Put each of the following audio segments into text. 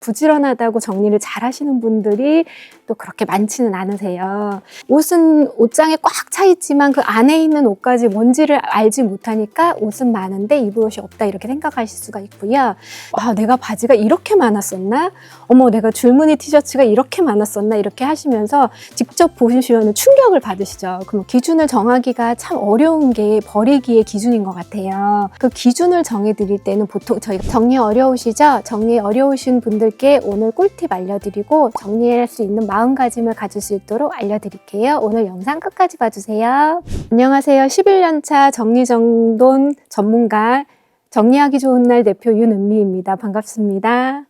부지런하다고 정리를 잘 하시는 분들이 또 그렇게 많지는 않으세요. 옷은 옷장에 꽉 차 있지만 그 안에 있는 옷까지 뭔지를 알지 못하니까 옷은 많은데 입을 옷이 없다 이렇게 생각하실 수가 있고요. 아, 내가 바지가 이렇게 많았었나? 어머, 내가 줄무늬 티셔츠가 이렇게 많았었나? 이렇게 하시면서 직접 보시면 충격을 받으시죠. 그럼 기준을 정하기가 참 어려운 게 버리기의 기준인 것 같아요. 그 기준을 정해드릴 때는 보통 저희가 정리 어려우시죠? 정리 어려우신 분들 께 오늘 꿀팁 알려드리고 정리할 수 있는 마음가짐을 가질 수 있도록 알려드릴게요. 오늘 영상 끝까지 봐주세요. 안녕하세요. 11년차 정리정돈 전문가 정리하기 좋은 날 대표 윤은미입니다. 반갑습니다.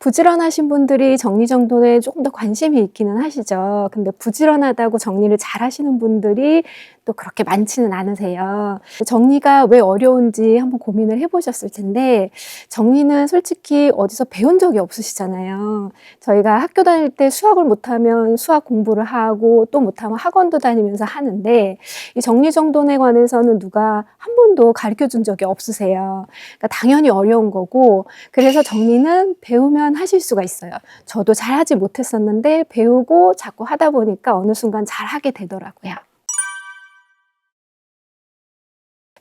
부지런하신 분들이 정리정돈에 조금 더 관심이 있기는 하시죠. 근데 부지런하다고 정리를 잘 하시는 분들이 또 그렇게 많지는 않으세요. 정리가 왜 어려운지 한번 고민을 해보셨을 텐데, 정리는 솔직히 어디서 배운 적이 없으시잖아요. 저희가 학교 다닐 때 수학을 못하면 수학 공부를 하고 또 못하면 학원도 다니면서 하는데, 이 정리정돈에 관해서는 누가 한 번도 가르쳐 준 적이 없으세요. 그러니까 당연히 어려운 거고, 그래서 정리는 배우면 하실 수가 있어요. 저도 잘 하지 못했었는데, 배우고 자꾸 하다 보니까 어느 순간 잘 하게 되더라고요.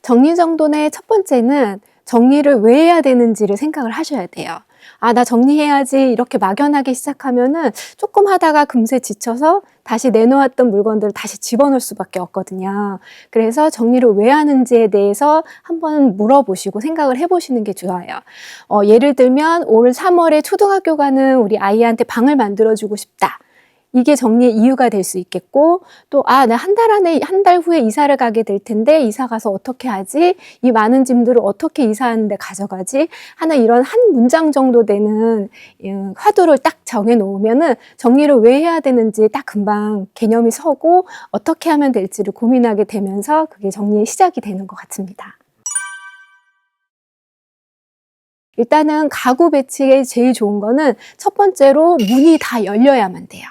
정리정돈의 첫 번째는 정리를 왜 해야 되는지를 생각을 하셔야 돼요. 아, 나 정리해야지 이렇게 막연하게 시작하면은 조금 하다가 금세 지쳐서 다시 내놓았던 물건들을 다시 집어넣을 수밖에 없거든요. 그래서 정리를 왜 하는지에 대해서 한번 물어보시고 생각을 해보시는 게 좋아요. 어, 예를 들면 올 3월에 초등학교 가는 우리 아이한테 방을 만들어주고 싶다. 이게 정리의 이유가 될 수 있겠고 또 아 나 한 달 안에 한 달 후에 이사를 가게 될 텐데 이사 가서 어떻게 하지 이 많은 짐들을 어떻게 이사하는데 가져가지 하나 이런 한 문장 정도 되는 음, 화두를 딱 정해 놓으면은 정리를 왜 해야 되는지 딱 금방 개념이 서고 어떻게 하면 될지를 고민하게 되면서 그게 정리의 시작이 되는 것 같습니다. 일단은 가구 배치에 제일 좋은 거는 첫 번째로 문이 다 열려야만 돼요.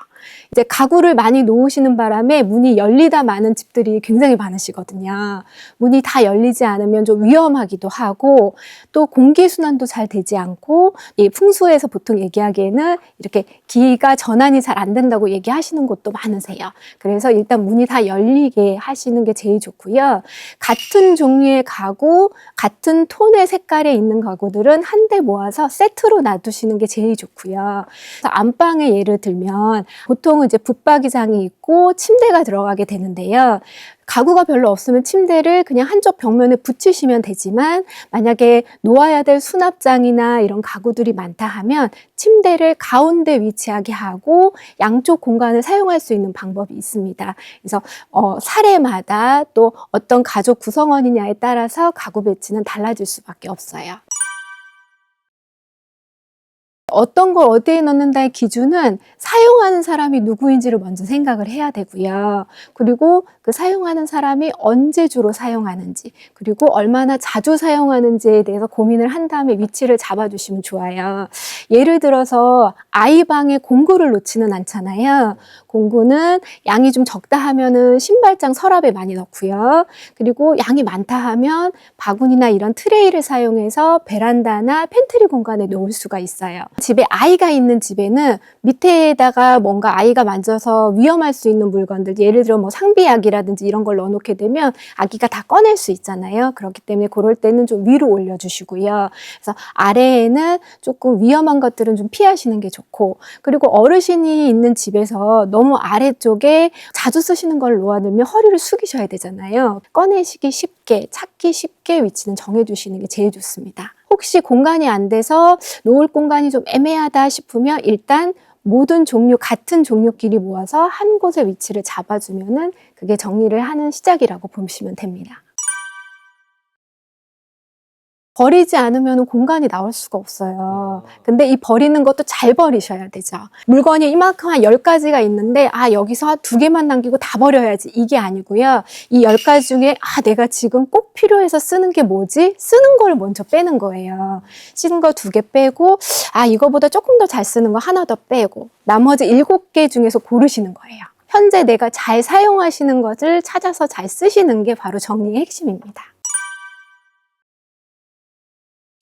이제 가구를 많이 놓으시는 바람에 문이 열리다 마는 집들이 굉장히 많으시거든요. 문이 다 열리지 않으면 좀 위험하기도 하고 또 공기 순환도 잘 되지 않고 이 풍수에서 보통 얘기하기에는 이렇게 기가 전환이 잘 안 된다고 얘기하시는 곳도 많으세요. 그래서 일단 문이 다 열리게 하시는 게 제일 좋고요. 같은 종류의 가구, 같은 톤의 색깔에 있는 가구들은 한 대 모아서 세트로 놔두시는 게 제일 좋고요. 안방에 예를 들면 보통 은 이제 붙박이장이 있고 침대가 들어가게 되는데요. 가구가 별로 없으면 침대를 그냥 한쪽 벽면에 붙이시면 되지만 만약에 놓아야 될 수납장이나 이런 가구들이 많다 하면 침대를 가운데 위치하게 하고 양쪽 공간을 사용할 수 있는 방법이 있습니다. 그래서 어, 사례마다 또 어떤 가족 구성원이냐에 따라서 가구 배치는 달라질 수밖에 없어요. 어떤 걸 어디에 넣는다의 기준은 사용하는 사람이 누구인지를 먼저 생각을 해야 되고요. 그리고 그 사용하는 사람이 언제 주로 사용하는지, 그리고 얼마나 자주 사용하는지에 대해서 고민을 한 다음에 위치를 잡아주시면 좋아요. 예를 들어서 아이 방에 공구를 놓지는 않잖아요. 공구는 양이 좀 적다 하면은 신발장 서랍에 많이 넣고요. 그리고 양이 많다 하면 바구니나 이런 트레이를 사용해서 베란다나 팬트리 공간에 놓을 수가 있어요. 집에 아이가 있는 집에는 밑에다가 뭔가 아이가 만져서 위험할 수 있는 물건들, 예를 들어 뭐 상비약이라든지 이런 걸 넣어놓게 되면 아기가 다 꺼낼 수 있잖아요. 그렇기 때문에 그럴 때는 좀 위로 올려주시고요. 그래서 아래에는 조금 위험한 것들은 좀 피하시는 게 좋고, 그리고 어르신이 있는 집에서 너무 아래쪽에 자주 쓰시는 걸 놓아두면 허리를 숙이셔야 되잖아요. 꺼내시기 쉽게, 찾기 쉽게 위치는 정해주시는 게 제일 좋습니다. 혹시 공간이 안 돼서 놓을 공간이 좀 애매하다 싶으면 일단 모든 종류, 같은 종류끼리 모아서 한 곳에 위치를 잡아주면은 그게 정리를 하는 시작이라고 보시면 됩니다. 버리지 않으면 공간이 나올 수가 없어요. 근데 이 버리는 것도 잘 버리셔야 되죠. 물건이 이만큼 한 10가지가 있는데, 아, 여기서 두 개만 남기고 다 버려야지. 이게 아니고요. 이 10가지 중에, 아, 내가 지금 꼭 필요해서 쓰는 게 뭐지? 쓰는 걸 먼저 빼는 거예요. 쓰는 거 두 개 빼고, 아, 이거보다 조금 더 잘 쓰는 거 하나 더 빼고, 나머지 7개 중에서 고르시는 거예요. 현재 내가 잘 사용하시는 것을 찾아서 잘 쓰시는 게 바로 정리의 핵심입니다.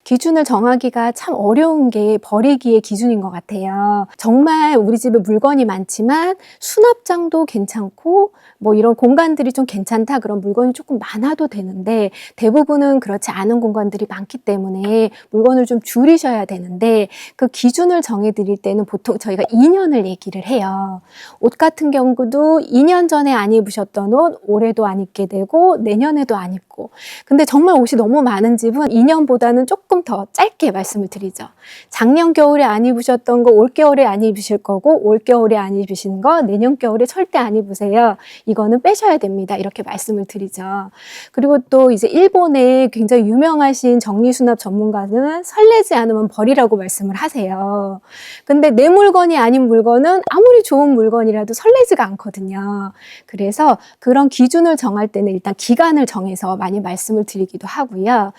기준을 정하기가 참 어려운 게 버리기의 기준인 것 같아요. 정말 우리 집에 물건이 많지만 수납장도 괜찮고 뭐 이런 공간들이 좀 괜찮다 그런 물건이 조금 많아도 되는데 대부분은 그렇지 않은 공간들이 많기 때문에 물건을 좀 줄이셔야 되는데 그 기준을 정해 드릴 때는 보통 저희가 2년을 얘기를 해요. 옷 같은 경우도 2년 전에 안 입으셨던 옷 올해도 안 입게 되고 내년에도 안 입고 근데 정말 옷이 너무 많은 집은 2년보다는 조금 더 짧게 말씀을 드리죠. 작년 겨울에 안 입으셨던 거 올 겨울에 안 입으실 거고 올 겨울에 안 입으시는 거 내년 겨울에 절대 안 입으세요. 이거는 빼셔야 됩니다. 이렇게 말씀을 드리죠. 그리고 또 이제 일본에 굉장히 유명하신 정리수납 전문가는 설레지 않으면 버리라고 말씀을 하세요. 근데 내 물건이 아닌 물건은 아무리 좋은 물건이라도 설레지가 않거든요. 그래서 그런 기준을 정할 때는 일단 기간을 정해서 많이 말씀을 드리기도 하고요.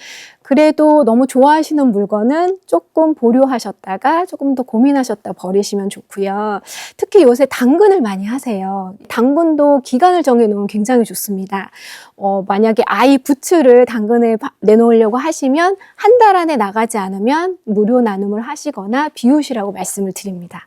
그래도 너무 좋아하시는 물건은 조금 보류하셨다가 조금 더 고민하셨다 버리시면 좋고요. 특히 요새 당근을 많이 하세요. 당근도 기간을 정해 놓으면 굉장히 좋습니다. 어, 만약에 아이 부츠를 당근에 바- 내놓으려고 하시면 한 달 안에 나가지 않으면 무료 나눔을 하시거나 비우시라고 말씀을 드립니다.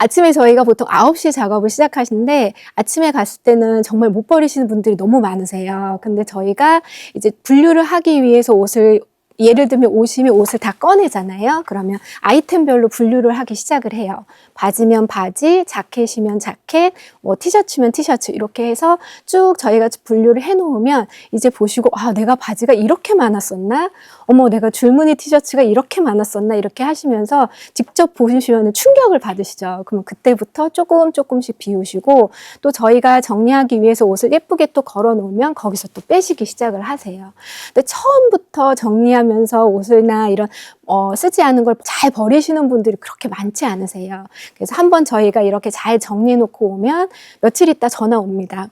아침에 저희가 보통 9시에 작업을 시작하시는데 아침에 갔을 때는 정말 못 버리시는 분들이 너무 많으세요. 근데 저희가 이제 분류를 하기 위해서 옷을 예를 들면 옷이면 옷을 다 꺼내잖아요. 그러면 아이템별로 분류를 하기 시작을 해요. 바지면 바지, 자켓이면 자켓, 뭐 티셔츠면 티셔츠 이렇게 해서 쭉 저희가 분류를 해놓으면 이제 보시고 아 내가 바지가 이렇게 많았었나? 어머 내가 줄무늬 티셔츠가 이렇게 많았었나? 이렇게 하시면서 직접 보시면 충격을 받으시죠. 그러면 그때부터 조금 조금씩 비우시고 또 저희가 정리하기 위해서 옷을 예쁘게 또 걸어 놓으면 거기서 또 빼시기 시작을 하세요. 근데 처음부터 정리하면서 옷이나 이런 어, 쓰지 않은 걸 잘 버리시는 분들이 그렇게 많지 않으세요. 그래서 한번 저희가 이렇게 잘 정리해 놓고 오면 며칠 있다 전화 옵니다.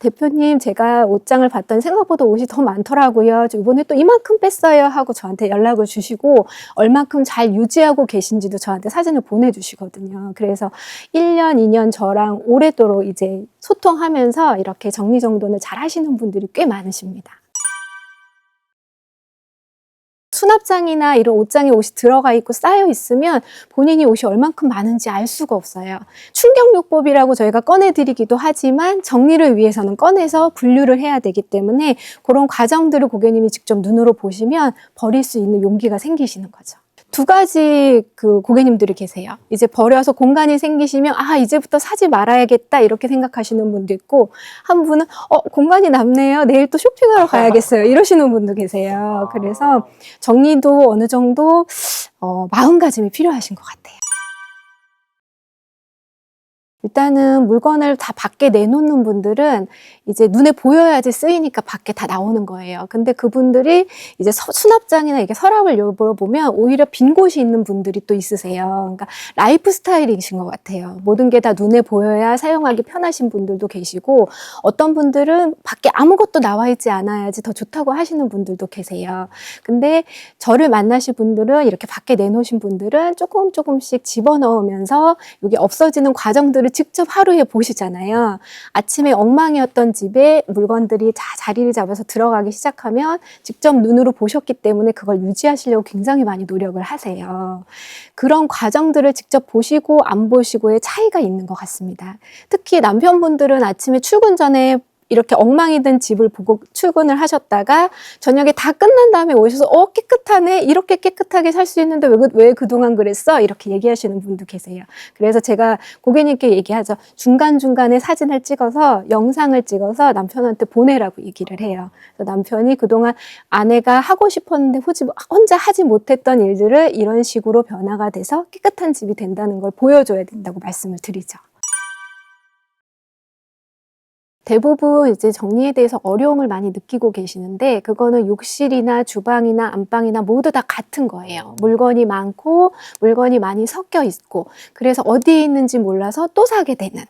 대표님, 제가 옷장을 봤더니 생각보다 옷이 더 많더라고요. 저 이번에 또 이만큼 뺐어요. 하고 저한테 연락을 주시고, 얼만큼 잘 유지하고 계신지도 저한테 사진을 보내주시거든요. 그래서 1년, 2년 저랑 오래도록 이제 소통하면서 이렇게 정리정돈을 잘 하시는 분들이 꽤 많으십니다. 수납장이나 이런 옷장에 옷이 들어가 있고 쌓여 있으면 본인이 옷이 얼만큼 많은지 알 수가 없어요. 충격요법이라고 저희가 꺼내드리기도 하지만 정리를 위해서는 꺼내서 분류를 해야 되기 때문에 그런 과정들을 고객님이 직접 눈으로 보시면 버릴 수 있는 용기가 생기시는 거죠. 두 가지 그 고객님들이 계세요. 이제 버려서 공간이 생기시면 아 이제부터 사지 말아야겠다 이렇게 생각하시는 분도 있고 한 분은 어 공간이 남네요. 내일 또 쇼핑하러 가야겠어요. 이러시는 분도 계세요. 그래서 정리도 어느 정도 어, 마음가짐이 필요하신 것 같아요. 일단은 물건을 다 밖에 내놓는 분들은 이제 눈에 보여야지 쓰이니까 밖에 다 나오는 거예요. 근데 그분들이 이제 서- 수납장이나 이게 서랍을 열어보면 오히려 빈 곳이 있는 분들이 또 있으세요. 그러니까 라이프 스타일이신 것 같아요. 모든 게 다 눈에 보여야 사용하기 편하신 분들도 계시고 어떤 분들은 밖에 아무것도 나와 있지 않아야지 더 좋다고 하시는 분들도 계세요. 근데 저를 만나실 분들은 이렇게 밖에 내놓으신 분들은 조금 조금씩 집어넣으면서 이게 없어지는 과정들을 직접 하루에 보시잖아요. 아침에 엉망이었던 집에 물건들이 다 자리를 잡아서 들어가기 시작하면 직접 눈으로 보셨기 때문에 그걸 유지하시려고 굉장히 많이 노력을 하세요. 그런 과정들을 직접 보시고 안 보시고의 차이가 있는 것 같습니다. 특히 남편분들은 아침에 출근 전에 이렇게 엉망이 된 집을 보고 출근을 하셨다가 저녁에 다 끝난 다음에 오셔서 어 깨끗하네 이렇게 깨끗하게 살 수 있는데 왜, 그- 왜 그동안 그랬어 이렇게 얘기하시는 분도 계세요. 그래서 제가 고객님께 얘기하죠. 중간중간에 사진을 찍어서 영상을 찍어서 남편한테 보내라고 얘기를 해요. 남편이 그동안 아내가 하고 싶었는데 혼자 하지 못했던 일들을 이런 식으로 변화가 돼서 깨끗한 집이 된다는 걸 보여줘야 된다고 말씀을 드리죠. 대부분 이제 정리에 대해서 어려움을 많이 느끼고 계시는데 그거는 욕실이나 주방이나 안방이나 모두 다 같은 거예요. 물건이 많고 물건이 많이 섞여 있고 그래서 어디에 있는지 몰라서 또 사게 되는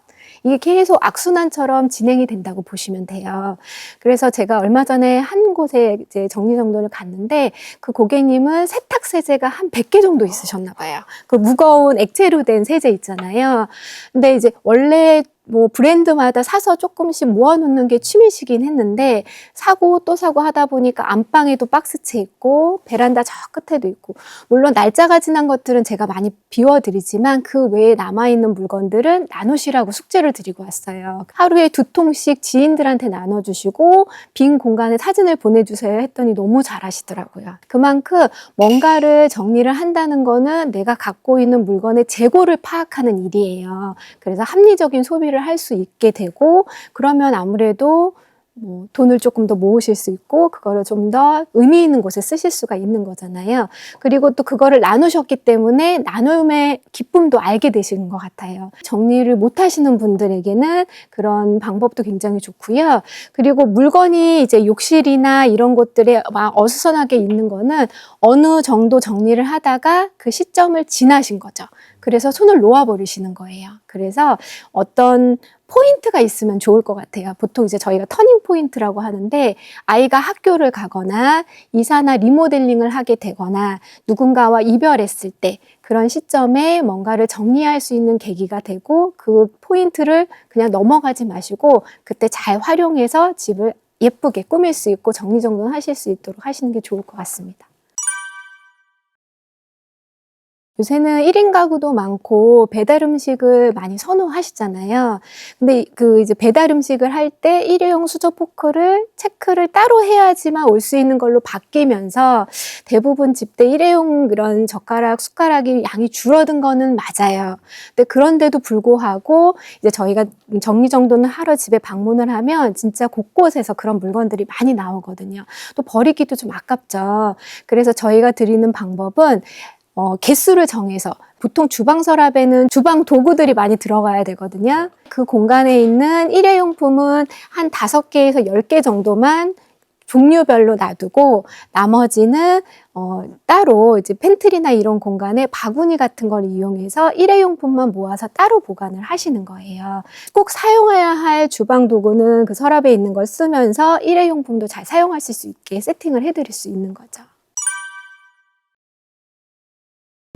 이게 계속 악순환처럼 진행이 된다고 보시면 돼요. 그래서 제가 얼마 전에 한 곳에 이제 정리정돈을 갔는데 그 고객님은 세탁 세제가 한 100개 정도 있으셨나 봐요. 그 무거운 액체로 된 세제 있잖아요. 근데 이제 원래 뭐 브랜드마다 사서 조금씩 모아놓는 게 취미시긴 했는데 사고 또 사고 하다 보니까 안방에도 박스채 있고 베란다 저 끝에도 있고 물론 날짜가 지난 것들은 제가 많이 비워드리지만 그 외에 남아있는 물건들은 나누시라고 숙제를 드리고 왔어요. 하루에 두 통씩 지인들한테 나눠주시고 빈 공간에 사진을 보내주세요 했더니 너무 잘하시더라고요. 그만큼 뭔가를 정리를 한다는 거는 내가 갖고 있는 물건의 재고를 파악하는 일이에요. 그래서 합리적인 소비를 할 수 있게 되고 그러면 아무래도 뭐 돈을 조금 더 모으실 수 있고 그거를 좀 더 의미 있는 곳에 쓰실 수가 있는 거잖아요. 그리고 또 그거를 나누셨기 때문에 나눔의 기쁨도 알게 되시는 것 같아요. 정리를 못 하시는 분들에게는 그런 방법도 굉장히 좋고요. 그리고 물건이 이제 욕실이나 이런 곳들에 막 어수선하게 있는 거는 어느 정도 정리를 하다가 그 시점을 지나신 거죠. 그래서 손을 놓아버리시는 거예요. 그래서 어떤 포인트가 있으면 좋을 것 같아요. 보통 이제 저희가 터닝 포인트라고 하는데 아이가 학교를 가거나 이사나 리모델링을 하게 되거나 누군가와 이별했을 때 그런 시점에 뭔가를 정리할 수 있는 계기가 되고 그 포인트를 그냥 넘어가지 마시고 그때 잘 활용해서 집을 예쁘게 꾸밀 수 있고 정리정돈 하실 수 있도록 하시는 게 좋을 것 같습니다. 요새는 1인 가구도 많고 배달 음식을 많이 선호하시잖아요. 근데 그 이제 배달 음식을 할 때 일회용 수저 포크를 체크를 따로 해야지만 올 수 있는 걸로 바뀌면서 대부분 집대 일회용 그런 젓가락, 숟가락이 양이 줄어든 거는 맞아요. 근데 그런데도 불구하고 이제 저희가 정리정돈을 하러 집에 방문을 하면 진짜 곳곳에서 그런 물건들이 많이 나오거든요. 또 버리기도 좀 아깝죠. 그래서 저희가 드리는 방법은 어, 개수를 정해서 보통 주방 서랍에는 주방 도구들이 많이 들어가야 되거든요. 그 공간에 있는 일회용품은 한 다섯 개에서 열 개 정도만 종류별로 놔두고 나머지는 어, 따로 이제 팬트리나 이런 공간에 바구니 같은 걸 이용해서 일회용품만 모아서 따로 보관을 하시는 거예요. 꼭 사용해야 할 주방 도구는 그 서랍에 있는 걸 쓰면서 일회용품도 잘 사용하실 수 있게 세팅을 해드릴 수 있는 거죠.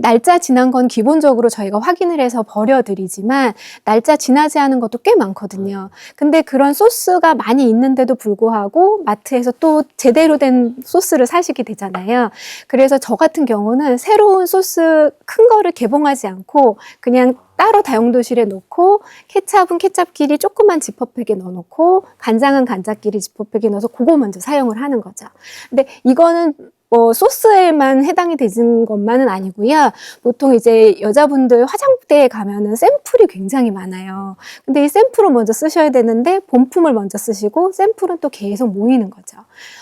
날짜 지난 건 기본적으로 저희가 확인을 해서 버려드리지만 날짜 지나지 않은 것도 꽤 많거든요. 근데 그런 소스가 많이 있는데도 불구하고 마트에서 또 제대로 된 소스를 사시게 되잖아요. 그래서 저 같은 경우는 새로운 소스 큰 거를 개봉하지 않고 그냥 따로 다용도실에 놓고 케찹은 케찹끼리 조그만 지퍼백에 넣어놓고 간장은 간장끼리 지퍼백에 넣어서 그거 먼저 사용을 하는 거죠. 근데 이거는 뭐 소스에만 해당이 되는 것만은 아니고요. 보통 이제 여자분들 화장대에 가면은 샘플이 굉장히 많아요. 근데 이 샘플을 먼저 쓰셔야 되는데 본품을 먼저 쓰시고 샘플은 또 계속 모이는 거죠.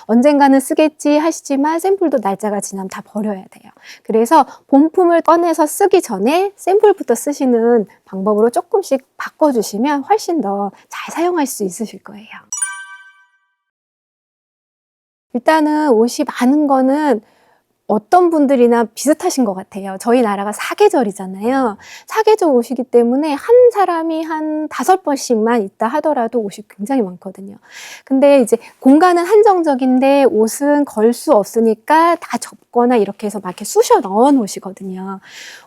언젠가는 쓰겠지 하시지만 샘플도 날짜가 지나면 다 버려야 돼요. 그래서 본품을 꺼내서 쓰기 전에 샘플부터 쓰시는 방법으로 조금씩 바꿔주시면 훨씬 더 잘 사용할 수 있으실 거예요. 일단은 옷이 많은 거는 어떤 분들이나 비슷하신 것 같아요. 저희 나라가 사계절이잖아요. 사계절 옷이기 때문에 한 사람이 한 다섯 번씩만 있다 하더라도 옷이 굉장히 많거든요. 근데 이제 공간은 한정적인데 옷은 걸 수 없으니까 다 접거나 이렇게 해서 막 이렇게 쑤셔 넣어 놓으시거든요.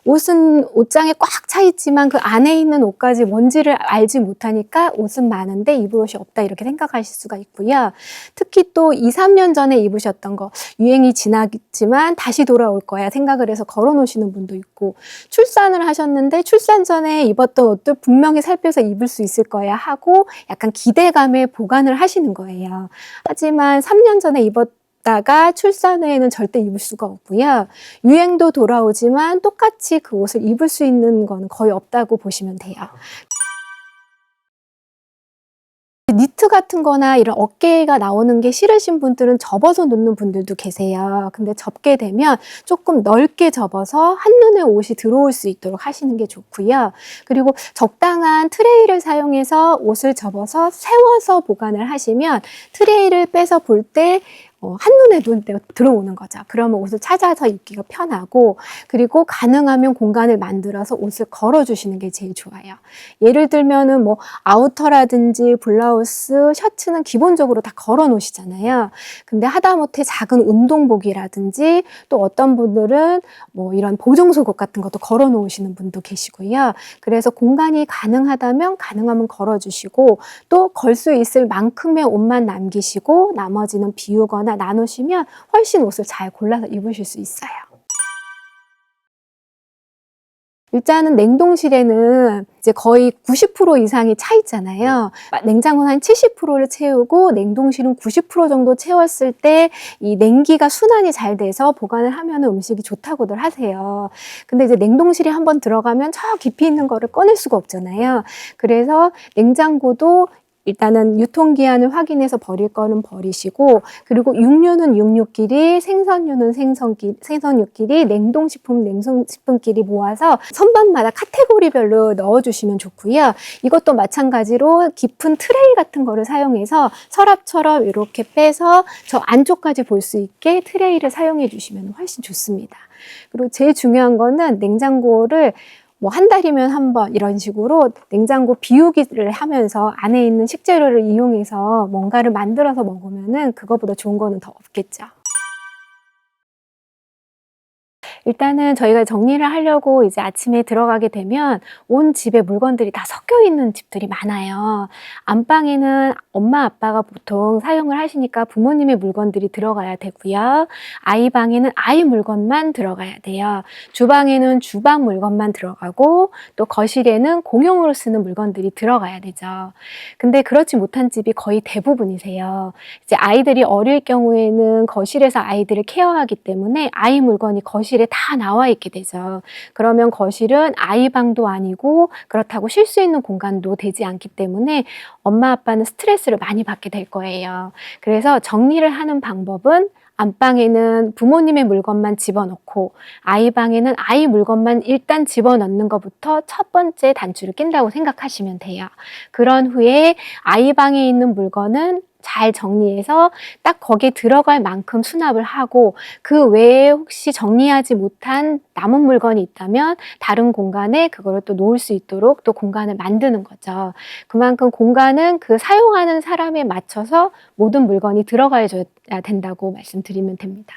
옷은 옷장에 꽉 차 있지만 그 안에 있는 옷까지 뭔지를 알지 못하니까 옷은 많은데 입을 옷이 없다 이렇게 생각하실 수가 있고요. 특히 또 2, 3년 전에 입으셨던 거 유행이 지나겠지만 다시 돌아올 거야 생각을 해서 걸어 놓으시는 분도 있고 출산을 하셨는데 출산 전에 입었던 옷들 분명히 살펴서 입을 수 있을 거야 하고 약간 기대감에 보관을 하시는 거예요. 하지만 3년 전에 입었 다가 출산 후에는 절대 입을 수가 없고요. 유행도 돌아오지만 똑같이 그 옷을 입을 수 있는 건 거의 없다고 보시면 돼요. 니트 같은 거나 이런 어깨가 나오는 게 싫으신 분들은 접어서 놓는 분들도 계세요. 근데 접게 되면 조금 넓게 접어서 한눈에 옷이 들어올 수 있도록 하시는 게 좋고요. 그리고 적당한 트레이를 사용해서 옷을 접어서 세워서 보관을 하시면 트레이를 빼서 볼때 어, 한눈에 눈 들어오는 거죠. 그러면 옷을 찾아서 입기가 편하고 그리고 가능하면 공간을 만들어서 옷을 걸어주시는 게 제일 좋아요. 예를 들면은 뭐 아우터라든지 블라우스, 셔츠는 기본적으로 다 걸어 놓으시잖아요. 근데 하다못해 작은 운동복이라든지 또 어떤 분들은 뭐 이런 보정 속옷 같은 것도 걸어 놓으시는 분도 계시고요. 그래서 공간이 가능하다면 가능하면 걸어 주시고 또 걸 수 있을 만큼의 옷만 남기시고 나머지는 비우거나 나누시면 훨씬 옷을 잘 골라서 입으실 수 있어요. 일단은 냉동실에는 이제 거의 90% 이상이 차 있잖아요. 냉장고는 한 70%를 채우고 냉동실은 90% 정도 채웠을 때 이 냉기가 순환이 잘 돼서 보관을 하면 음식이 좋다고들 하세요. 근데 이제 냉동실에 한번 들어가면 저 깊이 있는 거를 꺼낼 수가 없잖아요. 그래서 냉장고도 일단은 유통기한을 확인해서 버릴 거는 버리시고 그리고 육류는 육류끼리 생선류는 생선끼리, 생선류끼리 냉동식품 냉동식품끼리 모아서 선반마다 카테고리별로 넣어주시면 좋고요. 이것도 마찬가지로 깊은 트레이 같은 거를 사용해서 서랍처럼 이렇게 빼서 저 안쪽까지 볼 수 있게 트레이를 사용해 주시면 훨씬 좋습니다. 그리고 제일 중요한 거는 냉장고를 뭐 한 달이면 한 번 이런 식으로 냉장고 비우기를 하면서 안에 있는 식재료를 이용해서 뭔가를 만들어서 먹으면은 그거보다 좋은 거는 더 없겠죠. 일단은 저희가 정리를 하려고 이제 아침에 들어가게 되면 온 집에 물건들이 다 섞여 있는 집들이 많아요. 안방에는 엄마 아빠가 보통 사용을 하시니까 부모님의 물건들이 들어가야 되고요. 아이 방에는 아이 물건만 들어가야 돼요. 주방에는 주방 물건만 들어가고 또 거실에는 공용으로 쓰는 물건들이 들어가야 되죠. 근데 그렇지 못한 집이 거의 대부분이세요. 이제 아이들이 어릴 경우에는 거실에서 아이들을 케어하기 때문에 아이 물건이 거실에 다 나와 있게 되죠. 그러면 거실은 아이 방도 아니고 그렇다고 쉴 수 있는 공간도 되지 않기 때문에 엄마 아빠는 스트레스를 많이 받게 될 거예요. 그래서 정리를 하는 방법은 안방에는 부모님의 물건만 집어넣고 아이 방에는 아이 물건만 일단 집어넣는 것부터 첫 번째 단추를 낀다고 생각하시면 돼요. 그런 후에 아이 방에 있는 물건은 잘 정리해서 딱 거기에 들어갈 만큼 수납을 하고 그 외에 혹시 정리하지 못한 남은 물건이 있다면 다른 공간에 그거를 또 놓을 수 있도록 또 공간을 만드는 거죠. 그만큼 공간은 그 사용하는 사람에 맞춰서 모든 물건이 들어가야 된다고 말씀드리면 됩니다.